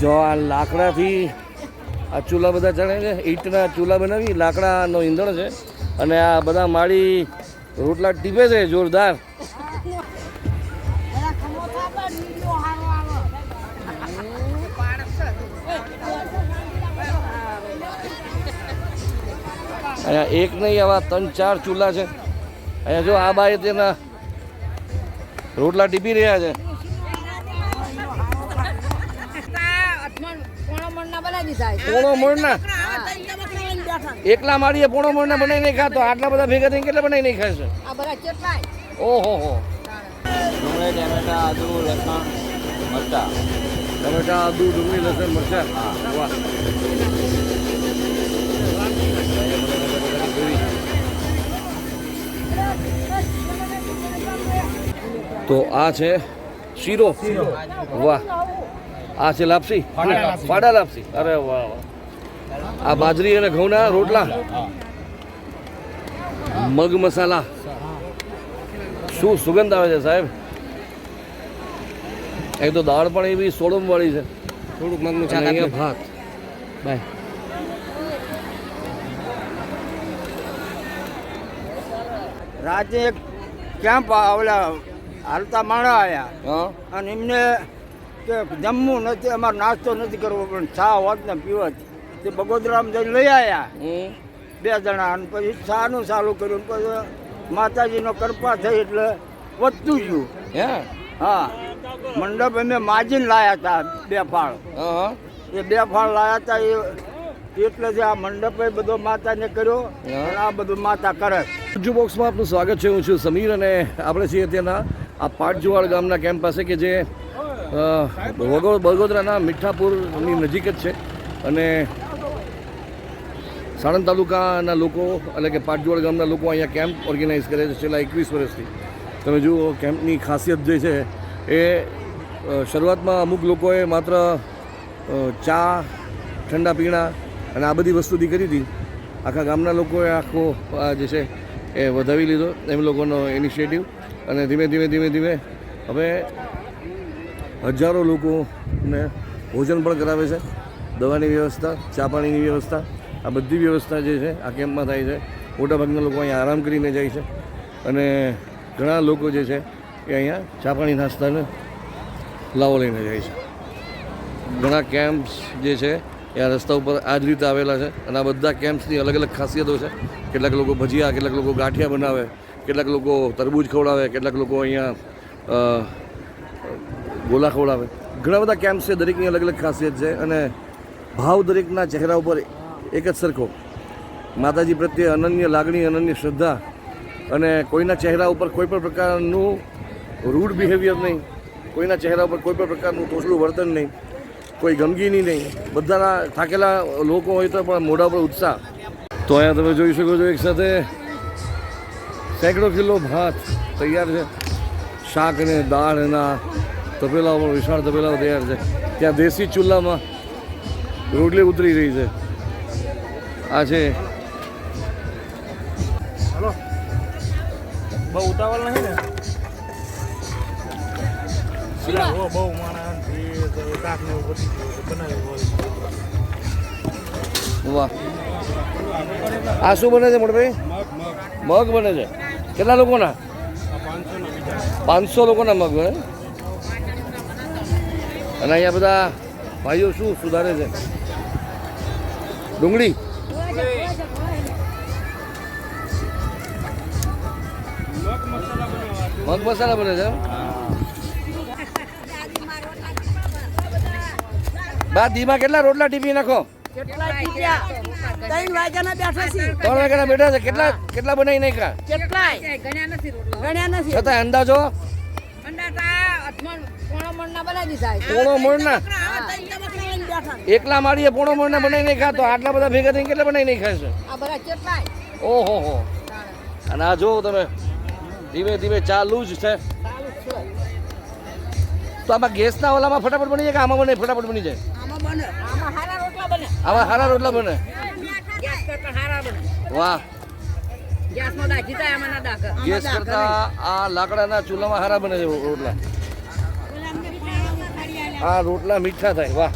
જો આ લાકડાથી આ ચૂલા બધા ચણે છે, ઈંટના ચૂલા બનાવી, લાકડાનો ઈંધણ છે. અને આ બધા માળી રોટલા ટીપે છે, જોરદાર. અહીંયા એક નહીં, આવા ત્રણ, ચાર ચૂલા છે. અહીંયા જો આ બાય તેના રોટલા ટીપી રહ્યા છે. પોણો મણના. એકલા માળીએ પોણો મણના બનાવી નહીં ખાતો. આટલા બધા ભેગા થઈને કેટલા બનાવી નહીં ખાશે ઓહો હો. ડુંગળી ટેમેટા આદુ લસણ મરચા. ટમેટા આદુ ડુંગળી લસણ મરચાં. વાહ. તો આ છે શીરો. વાહ. આ છે લાપસી? ફાડા લાપસી. અરે વાહ વાહ. આ બાજરી અને ઘઉંના રોટલા. મગ મસાલા. શું સુગંધ આવે છે સાહેબ? એક તો દાળ પણ એવી સોળમ વાળી છે. થોડુંક મગનું ચા અહીંયા ભાત. બાય. રાતે એક કેમ્પ ઓલા હાલતા માણસ આવ્યા હા. અને એમને કે જમવું નથી અમારે નાસ્તો નથી કરવો પણ ચા હોત ને પીવત. તે બગોદરામ જઈને લઈ આવ્યા બે જણા અને પછી ચાનું ચાલુ કર્યું પછી માતાજીનો કૃપા થઈ એટલે વધતું ગયું. હે? હા. મંડપ અમે માજીને લાયા હતા બે ફાળ. એ બે ફાળ લાયા હતા એ એટલે જે આ મંડપે બધો માતાને કર્યો હા. અને આ બધું માતા કરે. જુ બોક્સમાં આપનું સ્વાગત છે હું છું સમીર અને આપણે છીએ ત્યાંના આ પાટજુવાડ ગામના કેમ્પ પાસે કે જે બગોદરાના મીઠાપુરની નજીક જ છે. અને સાણંદ તાલુકાના લોકો એટલે કે પાટજોડ ગામના લોકો અહીંયા કેમ્પ ઓર્ગેનાઇઝ કરે છે છેલ્લા એકવીસ વર્ષથી. તમે જુઓ કેમ્પની ખાસિયત જે છે, એ શરૂઆતમાં અમુક લોકોએ માત્ર ચા, ઠંડા પીણા અને આ બધી વસ્તુથી કરી હતી. આખા ગામના લોકોએ આખો આ જે છે, એ વધાવી લીધો એમ લોકોનો ઇનિશિયેટિવ અને ધીમે ધીમે ધીમે ધીમે, હવે હજારો લોકોને ભોજન પણ કરાવે છે. દવાની વ્યવસ્થા, ચા પાણીની વ્યવસ્થા, આ બધી વ્યવસ્થા જે છે, આ કેમ્પમાં થાય છે. મોટાભાગના લોકો અહીંયા આરામ કરીને જાય છે. અને ઘણા લોકો જે છે, એ અહીંયા ચા પાણી નાસ્તાને લાવો લઈને જાય છે. ઘણા કેમ્પ્સ જે છે, એ આ રસ્તા ઉપર આ જ રીતે આવેલા છે. અને આ બધા કેમ્પ્સની અલગ અલગ ખાસિયતો છે. કેટલાક લોકો ભજીયા, કેટલાક લોકો ગાંઠિયા બનાવે, કેટલાક લોકો તરબૂચ ખવડાવે, કેટલાક લોકો અહીંયા ગોલા ખવડાવે ઘણા બધા કેમ્પ છે, દરેકની અલગ અલગ ખાસિયત છે અને ભાવ દરેકના ચહેરા ઉપર એક જ સરખો. માતાજી પ્રત્યે અનન્ય લાગણી, અનન્ય શ્રદ્ધા અને કોઈના ચહેરા ઉપર કોઈ પણ પ્રકારનું રૂડ બિહેવિયર નહીં, કોઈના ચહેરા ઉપર કોઈ પણ પ્રકારનું તોછડું વર્તન નહીં, કોઈ ગમગીની નહીં. બધાના થાકેલા લોકો હોય તો પણ મોઢા પર ઉત્સાહ. તો અહીંયા તમે જોઈ શકો છો એક સાથે સેંકડો કિલો ભાત તૈયાર છે. શાક ને દાળ એના તપેલાઓ પણ વિશાળ તપેલાઓ તૈયાર છે. ત્યાં દેશી ચૂલામાં રોટલી ઉતરી રહી છે. આ છે. બહુ ઉતાવળ નહીં ને? બહુ વાહ. આ શું બને છે મોટભાઈ મગ બને છે. કેટલા લોકોના? પાંચસો લોકોના મગ હોય અને અહીંયા બધા ભાઈઓ શું સુધારે છે? ડુંગળી? મગ મસાલા બને છે બા ધીમા કેટલા રોટલા ટીપી નાખો? ત્રણ વાગ્યાના બેઠા છીએ. ત્રણ વાગ્યાના બેઠા છે. કેટલા કેટલા બનાવી નાખ્યા? કેટલાય? ગણ્યા નથી. છતાં અંદાજો? એકલા મારીએ પોણો મણના બનાવી નહીં ખાતો આટલા બધા ભેગા થઈને કેટલા બનાવી નહીં ખાશે ઓહો હો. અને આ જોવો તમે ધીમે ધીમે ચાલુ જ છે. તો આમાં ગેસના ઓલામાં ફટાફટ બની જાય કે આમાં બને ફટાફટ બની જાય? આમાં બને. હારા બને સારા રોટલા બને. હારા વાહ. ગેસ કરતા આ લાકડાના ચૂલામાં સારા બને છે રોટલા. આ રોટલા મીઠા થાય વાહ.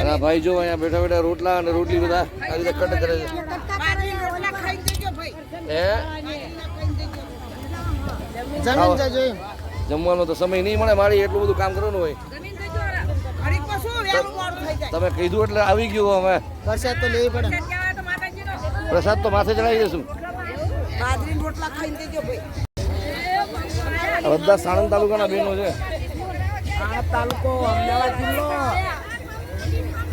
અને ભાઈ જો અહીંયા બેઠા બેઠા રોટલા અને રોટલી બધા આ રીતે કટ કરે છે. જમવાનો તો સમય નહીં મળે મારી એટલું બધું કામ કરવાનું હોય. તમે કીધું એટલે આવી ગયું અમે પ્રસાદ તો લેવી પડે. પ્રસાદ તો માથે ચડાવી દઈશું બધા સાણંદ તાલુકાના બહેનો છે. તાલુકો અમદાવાદ જિલ્લો.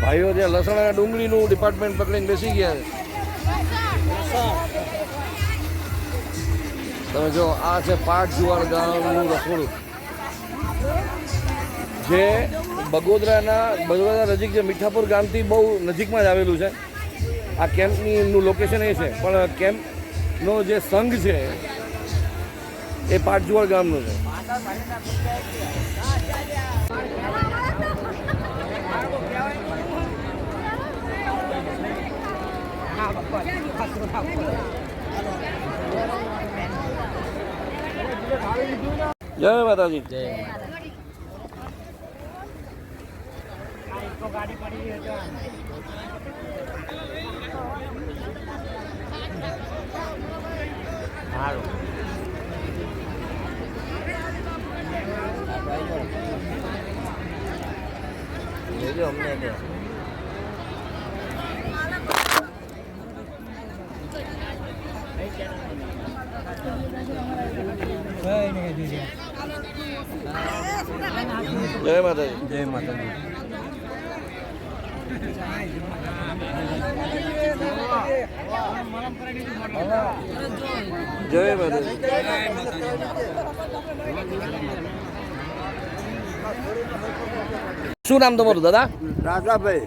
ભાઈઓ જે લસણ અને ડુંગળીનું ડિપાર્ટમેન્ટ પકડીને બેસી ગયા છે. તમે જો આ છે પાટ જુવાળ ગામનું રસોડું. જે બગોદરાના બગોદરા નજીક જે મીઠાપુર ગામથી બહુ નજીકમાં જ આવેલું છે. આ કેમ્પની નું લોકેશન એ છે, પણ કેમ્પનો જે સંઘ છે, એ પાટજુવાડ ગામનો છે. જય માતાજી. જય માતાજી જય માતાજી જય માતાજી શું નામ તમારું દાદા? રાજાભાઈ.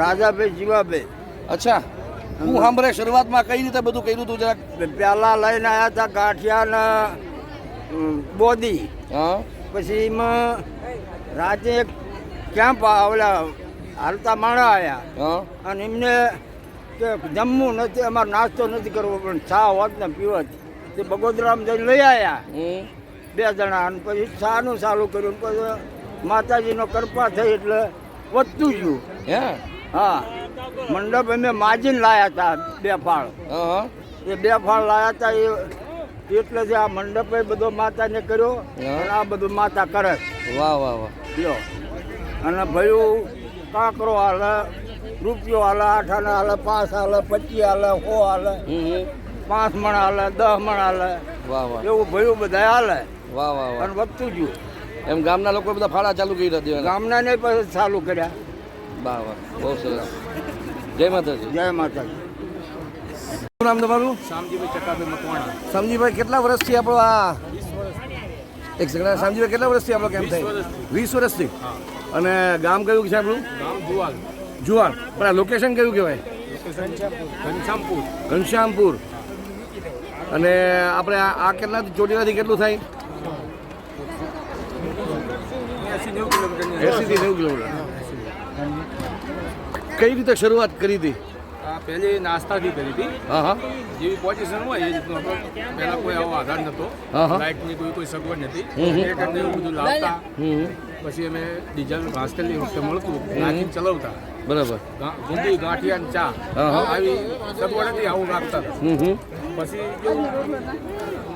રાજાભાઈ જીવાભાઈ. અચ્છા. હું સાંભળે શરૂઆતમાં કઈ રીતે બધું કર્યું હતું જરાક? પહેલાં લઈને આવ્યા હતા ગાંઠિયા બોદી. હા. પછી એમાં રાતે એક કેમ્પ ઓલા હાલતા માણા આવ્યા હા. અને એમને કે જમવું નથી અમારે નાસ્તો નથી કરવો પણ ચા હોત ને પીવત. તે બગોદરામાં જઈને લઈ આવ્યા બે જણા અને પછી ચાનું ચાલુ કર્યું પછી માતાજીનો કૃપા થઈ એટલે વધતું ગયું. હે? હા. મંડપ અમે માજીને લાયા હતા બે ફાળ. એ બે ફાળ લાયા હતા એ એટલે જ આ મંડપે બધો માતાને કર્યો આ બધું માતા કરે. વાહ વાહ વાહ. લ્યો. અને ભયું કાંકરો હાલે રૂપિયો હાલે આઠ આને હાલે પાંચ હાલે પચીસ હાલે સો હાલે. પાંચ મણ હાલે દસ મણ હાલે. વાહ વાહ. એવું ભયું બધા હાલે. વાહ વાહ અને વધતું ગયું. એમ ગામના લોકો બધા ફાળા ચાલુ કરી દીધા ગામના ને પછી ચાલુ કર્યા. વાહ વાહ. બહુ સરસ. જય માતાજી. જય માતાજી. શું નામ તમારું? શામજીભાઈ ચકાભાઈ મકવાણા. સમજીભાઈ કેટલા વર્ષથી આપણો આ એક સેકન્ડ સમજીભાઈ કેટલા વર્ષથી આપણો કેમ થાય? વીસ વર્ષથી? અને ગામ કયું છે આપણું? ગામ જુવાલ. જુવાન પણ આ લોકેશન કયું કહેવાય? ઘનશ્યામપુર. ઘનશ્યામપુર. અને આપણે આ કેટલાથી ચોટીલાથી કેટલું થાય? એસીથી નેવું કિલોમીટર. કઈ રીતે શરૂઆત કરી હતી? પહેલી નાસ્તાથી કરી હતી. હા હા. જેવી પોઝિશન હોય એ રીતનું આપણે પહેલાં કોઈ આવો આધાર નહોતો. લાઇટની કોઈ કોઈ સગવડ નથી હમ, કરીને એવું બધું લાવતા. પછી અમે ડીઝલ ભાસ્કરની વખતે મળતું નાખીને ચલાવતા. બરાબર. ગુંદી ગાંઠિયા ચા. આવી સગવડ આવું રાખતા પછી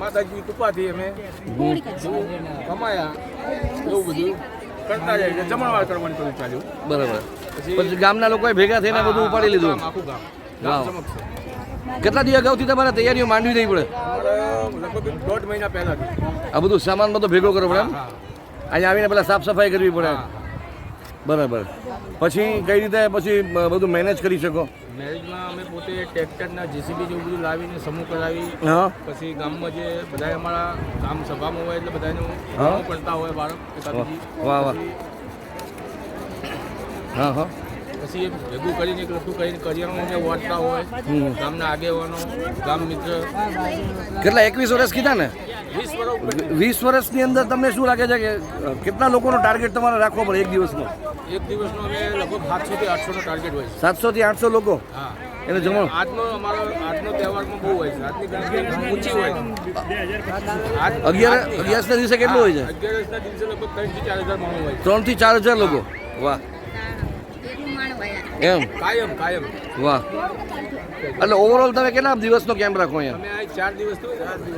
માતાજી કૃપાથી અમે કમાયા એવું બધું કરતા જાય એટલે જમણવાર કરવાનું બધું ચાલ્યું. બરાબર. પછી ગામના લોકોએ ભેગા થઈને બધું ઉપાડી લીધું. આખું ગામ. કેટલા દિવસ અગાઉથી તમારે તૈયારીઓ માંડવી નહીં પડે? લગભગ દોઢ મહિના પહેલાથી. આ બધું સામાન બધો ભેગો કરવો પડે એમ? અહીંયા આવીને પેલા સાફ સફાઈ કરવી પડે. બરાબર. પછી કઈ રીતે પછી બધું મેનેજ કરી શકો? મેરેજમાં અમે પોતે ટ્રેક્ટરના જેસીબી જેવું બધું લાવીને સમૂહ કરાવી. પછી ગામમાં જે બધા અમારા ગામ સભામાં હોય એટલે બધાનું પડતા હોય બાળક વાહ, વાહ. હા હા. પછી એ ભેગું કરીને એક લખું કરીને કરિયાણું વાંચતા હોય. ગામના આગેવાનો ગામ મિત્ર. કેટલા એકવીસ વર્ષ કીધા ને? વીસ વર્ષની અંદર તમને શું લાગે છે કે કેટલા લોકોનો ટાર્ગેટ તમારે રાખવો પડે એક દિવસનો? એક દિવસનો અમે લગભગ સાતસો થી આઠસો નો ટાર્ગેટ હોય છે. સાતસો થી આઠસો લોકો? હા. એને જમણ? આજનો અમારો આજનો તહેવારમાં બહુ હોય છે. આજની ગણતરી ઊંચી હોય છે. અગિયાર અગિયારસના દિવસે કેટલું હોય છે? અગિયારસના દિવસે લગભગ ત્રણથી ચાર હજાર માણસ હોય ત્રણથી ચાર હજાર લોકો? વાહ. એમ? કાયમ કાયમ. વાહ. એટલે ઓવરઓલ તમે કેટલા દિવસનો કેમ્પ રાખો અહીંયા? અમે આ ચાર દિવસ તો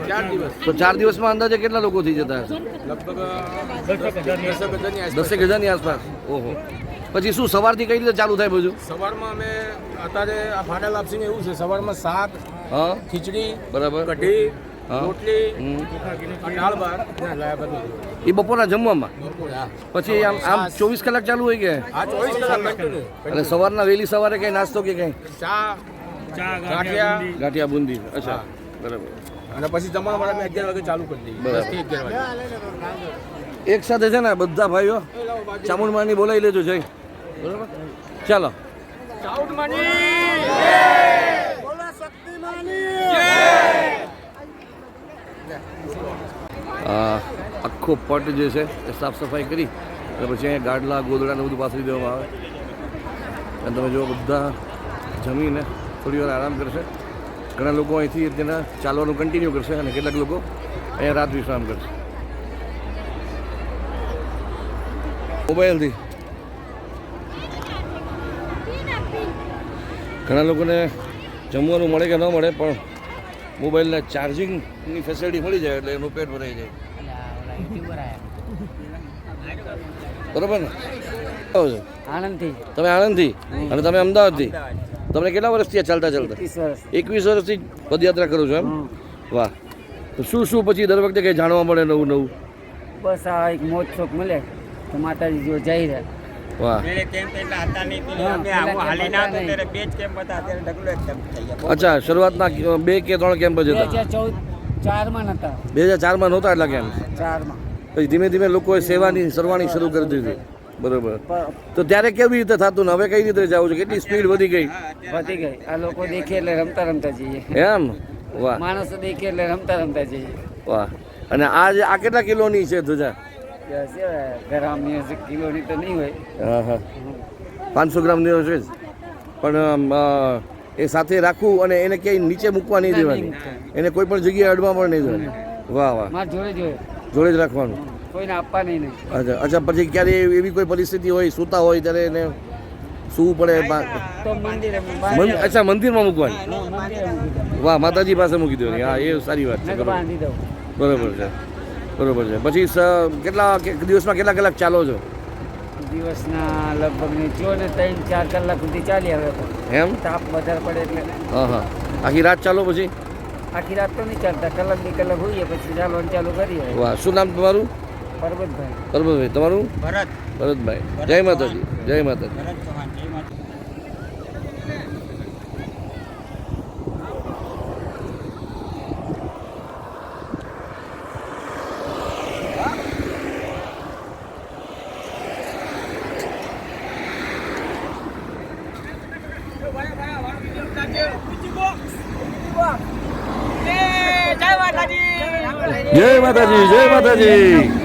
ચાર દિવસ. તો ચાર દિવસમાં અંદાજે કેટલા લોકો થઈ જતા? હશે લગભગ દસક હજારની આસપાસ. ઓહો. પછી શું સવારથી કઈ રીતે ચાલુ થાય બધું? સવારમાં અમે અત્યારે આ ફાટા લાપસીને એવું છે સવારમાં શાક હા. ખીચડી બરાબર. કઢી એ બપોરના જમવામાં? પછી આમ આમ ચોવીસ કલાક ચાલુ હોય કે? ચોવીસ કલાક અને સવારના વહેલી સવારે કઈ નાસ્તો કે કઈ? ચા ગાંઠિયા ગાંઠિયા? બુંદી. અચ્છા બરાબર. અને પછી જમણવાર મેં અગિયાર વાગે ચાલુ કરી દઈએ બરાબર. દસ અગિયાર વાગે. એક સાથે છે ને બધા ભાઈઓ ચામુંડમાની બોલાવી લેજો જય. બરાબર? ચાલો. આ આખો પટ જે છે એ સાફ સફાઈ કરી અને પછી અહીંયા ગાડલા ગોદડાને બધું પાથરી દેવામાં આવે. અને તમે જો બધા જમીને થોડી વાર આરામ કરશે. ઘણા લોકો અહીંથી તેના ચાલવાનું કન્ટિન્યુ કરશે અને કેટલાક લોકો અહીંયા રાત વિશ્રામ કરશે. મોબાઈલથી ઘણા લોકોને જમવાનું મળે કે ન મળે પણ મોબાઈલના ચાર્જિંગની ફેસિલિટી મળી જાય એટલે એનું પેટ ભરાઈ જાય. બરોબર ને? આણંદથી તમે આણંદથી અને તમે અમદાવાદથી? તમને કેટલા વર્ષથી આ ચાલતા ચાલતા? એકવીસ વર્ષથી પદયાત્રા કરો છો એમ? વાહ. તો શું શું પછી દર વખતે કંઈ જાણવા મળે નવું નવું? બસ આ એક મોજ શોખ મળે. તો માતાજી જો જઈ રહ્યા વાહ. કેમ્પ નહીં હા, અમે આવું પેલા હાલી કેમ્પ ના હતા ત્યારે બે જ કેમ્પ હતા અત્યારે ઢગલો એક કેમ્પ થઈ ગયા. અચ્છા શરૂઆતના બે કે ત્રણ કેમ્પ જ હતા? ચૌદ ચારમાં નતા બે હજાર ચારમાં નહોતા એટલા કેમ્પ ચારમાં. પછી ધીમે ધીમે લોકોએ સેવાની સરવાણી શરૂ કરી દીધી. બરોબર. તો ત્યારે કેવી રીતે થતું ને હવે કઈ રીતે જાવ છો? કેટલી સ્પીડ વધી ગઈ? વધી ગઈ. આ લોકો દેખે એટલે રમતા રમતા જઈએ. એમ? વાહ. માણસો દેખે એટલે રમતા રમતા જઈએ. વાહ. અને આ આ કેટલા કિલોની છે ધ્વજા એ કિલોની તો નહીં હોય. હા હા. પાંચસો ગ્રામની હશે જ. પણ એ સાથે રાખવું અને એને ક્યાંય નીચે મૂકવા નહીં દેવાની. એને કોઈ પણ જગ્યાએ અડવા પણ નહીં દેવાની. વાહ વાહ. જોડે જોડે જ રાખવાનું. કોઈને આપવા નહીં. અચ્છા અચ્છા પછી ક્યારે એવી કોઈ પરિસ્થિતિ હોય સૂતા હોય ત્યારે એને સૂવું પડે તો મંદિરે અચ્છા મંદિરમાં મૂકવાની. વાહ માતાજી પાસે મૂકી દેવાની. હા એ સારી વાત છે બરોબર. છે બરોબર છે. પછી કેટલા દિવસમાં કેટલા કલાક ચાલો છો? દિવસના લગભગ નીચો ને ત્રણ ચાર કલાક સુધી ચાલી આવે એમ? તાપ વધારે પડે એટલે. હા હા. આખી રાત ચાલો પછી? આખી રાત તો નહીં ચાલતા કલાક બે કલાક હોઈએ પછી ચાલવાનું ચાલુ કરીએ. વાહ શું નામ તમારું? પરબતભાઈ પરબતભાઈ તમારું? ભરત ભરતભાઈ જય માતાજી જય માતાજી ભરત ચૌહાણ જય માતા જય માતાજી જય માતાજી